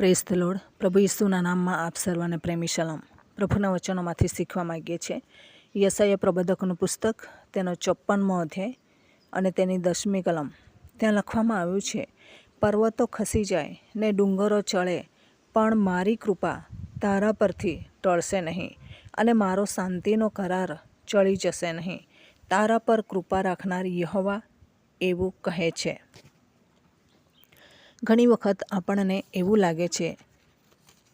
Press પ્રભુ ઈસુના નામમાં આપ સર્વને પ્રેમી સલામ. પ્રભુના વચનોમાંથી શીખવા માગીએ છીએ. યસાય પ્રબોધકનું પુસ્તક, તેનો ચોપ્પનમો અધ્યાય અને તેની દસમી કલમ. ત્યાં લખવામાં આવ્યું છે, પર્વતો ખસી જાય ને ડુંગરો ચડે, પણ મારી કૃપા તારા પરથી ટળશે નહીં અને મારો શાંતિનો કરાર ચડી જશે નહીં. તારા પર કૃપા રાખનાર યહોવા એવું કહે છે. ઘણી વખત આપણને એવું લાગે છે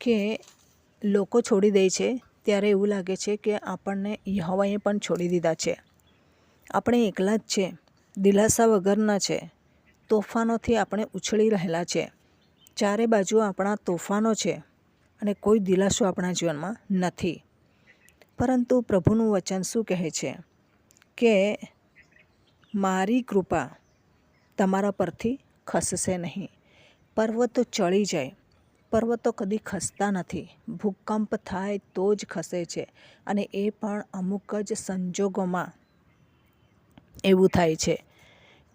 કે લોકો છોડી દે છે, ત્યારે એવું લાગે છે કે આપણને યહોવાએ પણ છોડી દીધા છે. આપણે એકલા જ છે, દિલાસા વગરના છે, તોફાનોથી આપણે ઉછળી રહેલા છે. ચારે બાજુ આપણા તોફાનો છે અને કોઈ દિલાસો આપણા જીવનમાં નથી. પરંતુ પ્રભુનું વચન શું કહે છે કે મારી કૃપા તમારા પરથી ખસશે નહીં. પર્વતો ચડી જાય. પર્વતો કદી ખસતા નથી. ભૂકંપ થાય તો જ ખસે છે અને એ પણ અમુક જ સંજોગોમાં એવું થાય છે.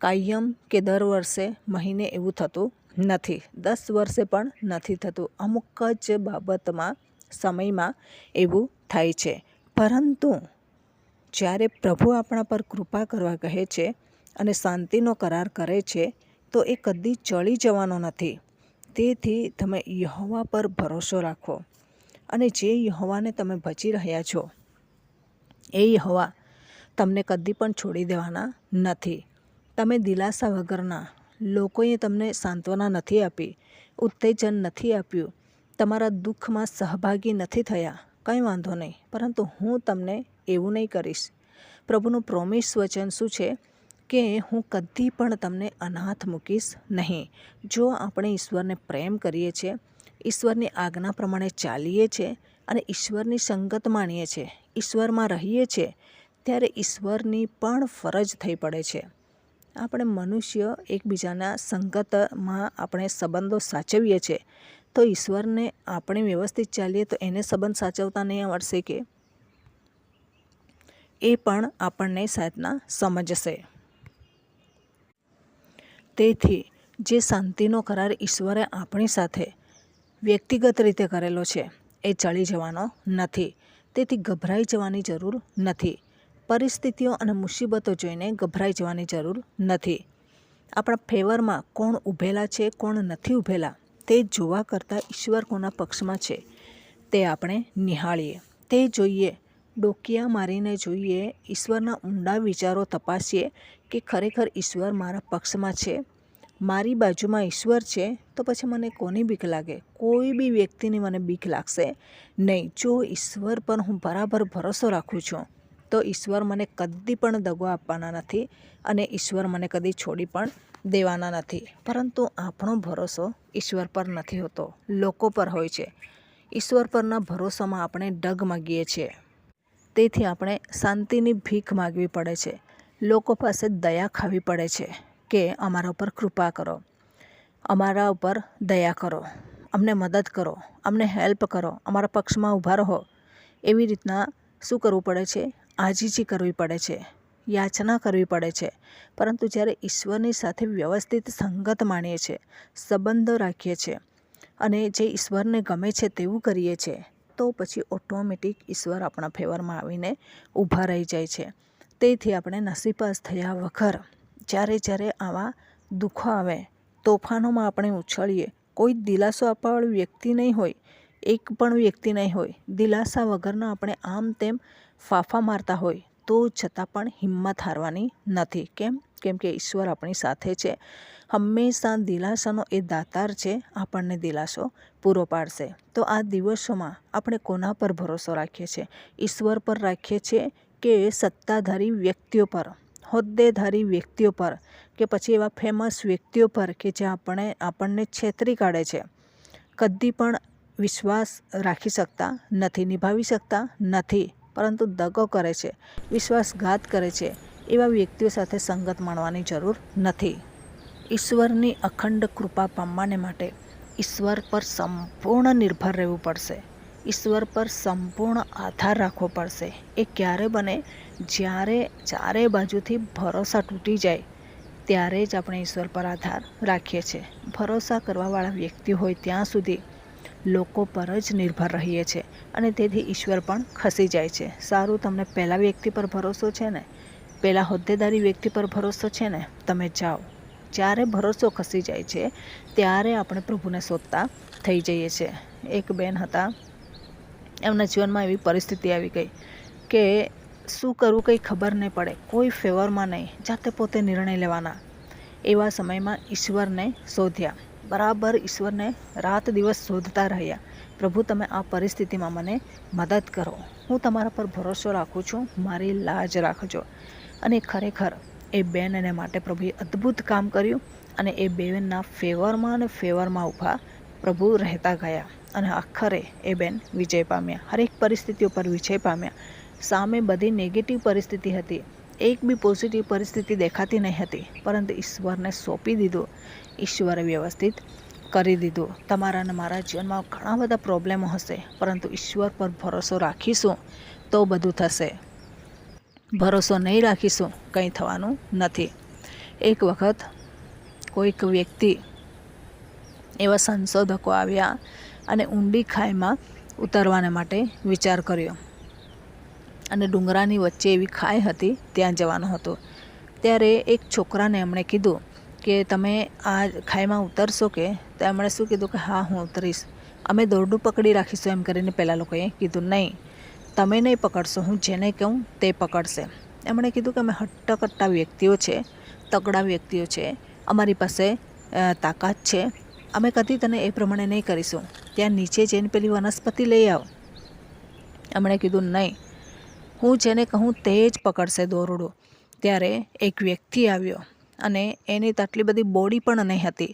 કાયમ કે દર વર્ષે મહિને એવું થતું નથી. દસ વર્ષે પણ નથી થતું. અમુક જ બાબતમાં, સમયમાં એવું થાય છે. પરંતુ જ્યારે પ્રભુ આપણા પર કૃપા કરવા કહે છે અને શાંતિનો કરાર કરે છે તો એ કદી ચડી જવાનો નથી. તેથી તમે યહોવા પર ભરોસો રાખો. અને જે યહોવાને તમે ભજી રહ્યા છો, એ યહોવા તમને કદી પણ છોડી દેવાના નથી. તમે દિલાસા વગરના લોકોએ તમને સાંત્વના નથી આપી, ઉત્તેજન નથી આપ્યું, તમારા દુઃખમાં સહભાગી નથી થયા, કંઈ વાંધો નહીં. પરંતુ હું તમને એવું નહીં કરીશ. પ્રભુનું પ્રોમિસ વચન શું છે? કે હું કદી પણ તમને અનાથ મૂકીશ નહીં. જો આપણે ઈશ્વરને પ્રેમ કરીએ છીએ, ઈશ્વરની આજ્ઞા પ્રમાણે ચાલીએ છીએ અને ઈશ્વરની સંગત માણીએ છીએ, ઈશ્વરમાં રહીએ છીએ, ત્યારે ઈશ્વરની પણ ફરજ થઈ પડે છે. આપણે મનુષ્ય એકબીજાના સંગતમાં આપણે સંબંધો સાચવીએ છીએ. તો ઈશ્વરને આપણે વ્યવસ્થિત ચાલીએ તો એને સંબંધ સાચવતા નહીં આવડશે કે? એ પણ આપણને સાધના સમજશે. તેથી જે શાંતિનો કરાર ઈશ્વરે આપણી સાથે વ્યક્તિગત રીતે કરેલો છે, એ ચડી જવાનો નથી. તેથી ગભરાઈ જવાની જરૂર નથી. પરિસ્થિતિઓ અને મુસીબતો જોઈને ગભરાઈ જવાની જરૂર નથી. આપણા ફેવરમાં કોણ ઊભેલા છે, કોણ નથી ઊભેલા તે જોવા કરતાં ઈશ્વર કોના પક્ષમાં છે, તે આપણે નિહાળીએ. તે જોઈએ ડોકિયા મારીને જોઈએ, ઈશ્વરના ઊંડા વિચારો તપાસીએ કે ખરેખર ઈશ્વર મારા પક્ષમાં છે. મારી બાજુમાં ઈશ્વર છે તો પછી મને કોની બીક લાગે? કોઈ બી વ્યક્તિની મને બીક લાગશે નહીં. જો ઈશ્વર પર હું બરાબર ભરોસો રાખું છું, તો ઈશ્વર મને કદી પણ દગો આપવાના નથી અને ઈશ્વર મને કદી છોડી પણ દેવાના નથી. પરંતુ આપણો ભરોસો ઈશ્વર પર નથી હોતો. લોકો પર હોય છે. ઈશ્વર પરના ભરોસામાં આપણે ડગ માગીએ છીએ. તેથી આપણે શાંતિની ભીખ માગવી પડે છે. લોકો પાસે દયા ખાવી પડે છે કે અમારા ઉપર કૃપા કરો. અમારા ઉપર દયા કરો. અમને મદદ કરો. અમને હેલ્પ કરો. અમારા પક્ષમાં ઊભા રહો. એવી રીતના શું કરવું પડે છે? આજીજી કરવી પડે છે. યાચના કરવી પડે છે. પરંતુ જ્યારે ઈશ્વરની સાથે વ્યવસ્થિત સંગત માણીએ છીએ સંબંધો રાખીએ છીએ અને જે ઈશ્વરને ગમે છે તેવું કરીએ છીએ તો પછી ઓટોમેટિક ઈશ્વર આપણા ફેવરમાં આવીને ઊભા રહી જાય છે. તેથી આપણે નસીબાસ થયા વગર જ્યારે જ્યારે આવા દુઃખો આવે, તોફાનોમાં આપણે ઉછળીએ, કોઈ દિલાસો આપવાવાળી વ્યક્તિ નહીં હોય, એક પણ વ્યક્તિ નહીં હોય, દિલાસા વગરના આપણે આમ તેમ ફાફા મારતા હોય, તો છતાં પણ હિંમત હારવાની નથી. કેમ? કેમ કે ઈશ્વર આપણી સાથે છે. હંમેશા દિલાસાનો એ દાતાર છે, આપણને દિલાસો પૂરો પાડશે. તો આ દિવસોમાં આપણે કોના પર ભરોસો રાખીએ છીએ? ઈશ્વર પર રાખીએ છીએ કે સત્તાધારી વ્યક્તિઓ પર? હોદ્દેધારી વ્યક્તિઓ પર? કે પછી એવા ફેમસ વ્યક્તિઓ પર કે જે આપણે, આપણને છેતરી કાઢે છે? કદી પણ વિશ્વાસ રાખી શકતા નથી, નિભાવી શકતા નથી, પરંતુ દગો કરે છે, વિશ્વાસઘાત કરે છે. એવા વ્યક્તિઓ સાથે સંગત માણવાની જરૂર નથી. ઈશ્વરની અખંડ કૃપા પામવાને માટે ઈશ્વર પર સંપૂર્ણ નિર્ભર રહેવું પડશે. ઈશ્વર પર સંપૂર્ણ આધાર રાખવો પડશે. એ ક્યારે બને? જ્યારે ચારે બાજુથી ભરોસા તૂટી જાય, ત્યારે જ આપણે ઈશ્વર પર આધાર રાખીએ છીએ. ભરોસા કરવાવાળા વ્યક્તિ હોય ત્યાં સુધી લોકો પર જ નિર્ભર રહીએ છીએ અને તેથી ઈશ્વર પણ ખસી જાય છે. સારું, તમને પહેલા વ્યક્તિ પર ભરોસો છે ને? પહેલાં હોદ્દેદારી વ્યક્તિ પર ભરોસો છે ને, તમે જાઓ. જ્યારે ભરોસો ખસી જાય છે, ત્યારે આપણે પ્રભુને શોધતા થઈ જઈએ છીએ એક બેન હતા. એમના જીવનમાં એવી પરિસ્થિતિ આવી ગઈ કે શું કરવું કંઈ ખબર નહીં પડે, કોઈ ફેવરમાં નહીં, જાતે પોતે નિર્ણય લેવાના. એવા સમયમાં ઈશ્વરને શોધ્યા. બરાબર ઈશ્વરને રાત દિવસ શોધતા રહ્યા. પ્રભુ, તમે આ પરિસ્થિતિમાં મને મદદ કરો. હું તમારા પર ભરોસો રાખું છું. મારી લાજ રાખજો. અને ખરેખર એ બેન એને માટે પ્રભુએ અદ્ભુત કામ કર્યું અને એ બેનના ફેવરમાં અને ફેવરમાં ઊભા પ્રભુ રહેતા ગયા અને આખરે એ બેન વિજય પામ્યા. હરેક પરિસ્થિતિ ઉપર વિજય પામ્યા. સામે બધી નેગેટિવ પરિસ્થિતિ હતી. એક બી પોઝિટિવ પરિસ્થિતિ દેખાતી નહીં હતી, પરંતુ ઈશ્વરને સોંપી દીધું, ઈશ્વરે વ્યવસ્થિત કરી દીધું. તમારા અને મારા જીવનમાં ઘણા બધા પ્રોબ્લેમો હશે, પરંતુ ઈશ્વર પર ભરોસો રાખીશું તો બધું થશે. ભરોસો નહીં રાખીશું, કંઈ થવાનું નથી. એક વખત કોઈક વ્યક્તિ એવા સંશોધકો આવ્યા અને ઊંડી ખાઈમાં ઉતરવાને માટે વિચાર કર્યો. અને ડુંગરાની વચ્ચે એવી ખાઈ હતી, ત્યાં જવાનું હતું. ત્યારે એક છોકરાને એમણે કીધું કે, તમે આ ખાઈમાં ઉતરશો કે? તો એમણે શું કીધું કે, હા, હું ઉતરીશ. અમે દોરડું પકડી રાખીશું એમ કરીને પહેલાં લોકોએ કીધું, નહીં તમે નહીં પકડશો, હું જેને કહું તે પકડશે. એમણે કીધું કે અમે હટ્ટાકટ્ટા વ્યક્તિઓ છે, તગડા વ્યક્તિઓ છે, અમારી પાસે તાકાત છે. અમે કદી તને એ પ્રમાણે નહીં કરીશું. ત્યાં નીચે જઈને પેલી વનસ્પતિ લઈ આવ. એમણે કીધું, નહીં. હું જેને કહું તે જ પકડશે દોરડો. ત્યારે એક વ્યક્તિ આવ્યો અને એની તો બધી બોડી પણ નહીં હતી.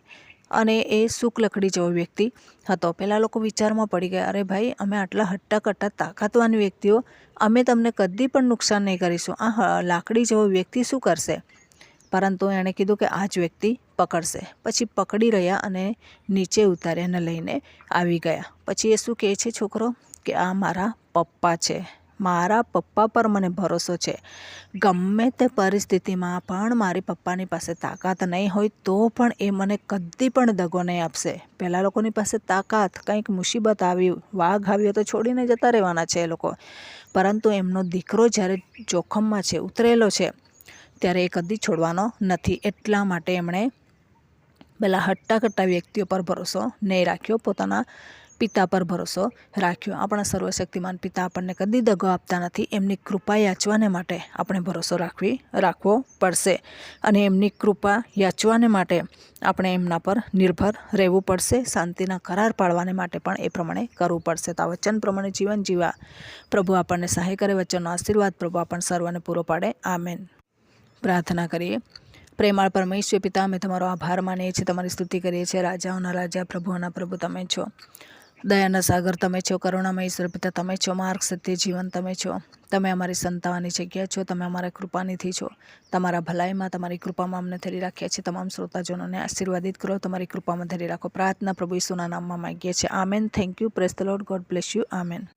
અને એ સુક લકડી જેવો વ્યક્તિ હતો. પહેલાં લોકો વિચારમાં પડી ગયા, અરે ભાઈ, અમે આટલા હટ્ટા કટ્ટા તાકાતવાન વ્યક્તિઓ, અમે તમને કદી પણ નુકસાન નહીં કરીશું. આ લાકડી જેવો વ્યક્તિ શું કરશે? પરંતુ એણે કીધું કે, આ જ વ્યક્તિ પકડશે. પછી પકડી રહ્યા અને નીચે ઉતાર્યા અને લઈને આવી ગયા. પછી એ શું કહે છે છોકરો? કે, આ મારા પપ્પા છે. મારા પપ્પા પર મને ભરોસો છે. ગમે તે પરિસ્થિતિમાં પણ મારી પપ્પાની પાસે તાકાત નહીં હોય તો પણ એ મને કદી પણ દગો નહીં આપશે. પહેલાં લોકોની પાસે તાકાત, કંઈક મુસીબત આવી, વાઘ આવ્યો તો છોડીને જતા રહેવાના છે એ લોકો. પરંતુ એમનો દીકરો જ્યારે જોખમમાં છે, ઉતરેલો છે, ત્યારે એ કદી છોડવાનો નથી. એટલા માટે એમણે પહેલાં હટ્ટા કટ્ટા વ્યક્તિઓ પર ભરોસો નહીં રાખ્યો. પોતાના પિતા પર ભરોસો રાખ્યો. આપણા સર્વશક્તિમાન પિતા આપણને કદી દગો આપતા નથી. એમની કૃપા યાચવાને માટે આપણે ભરોસો રાખવી, રાખવો પડશે. અને એમની કૃપા યાચવાને માટે આપણે એમના પર નિર્ભર રહેવું પડશે. શાંતિના કરાર પાડવાને માટે પણ એ પ્રમાણે કરવું પડશે. તો વચન પ્રમાણે જીવન જીવા. પ્રભુ આપણને સહાય કરે, વચનનો આશીર્વાદ પ્રભુ આપણને સર્વને પૂરો પાડે. આમેન. પ્રાર્થના કરીએ. પ્રેમાળ પરમેશ્વર પિતા, અમે તમારો આભાર માનીએ છીએ, તમારી સ્તુતિ કરીએ છીએ. રાજાઓના રાજા, પ્રભુઓના પ્રભુ તમે છો. દયાના સાગર, તમે છો કરુણામય ઈશ્વર પિતા, તમે છો, માર્ગ સત્ય જીવન, તમે છો. તમે અમારી સંતાવાની જગ્યા છો, તમે અમારા કૃપાનીથી છો. તમારા ભલાઈમાં તમારી કૃપામાં અમને ધરી રાખ્યા છે. તમામ શ્રોતાજનોને આશીર્વાદિત કરો, તમારી કૃપામાં ધરી રાખો. પ્રાર્થના પ્રભુ ઈસુના નામમાં માગીએ છીએ. Amen. Thank you praise lord God bless you amen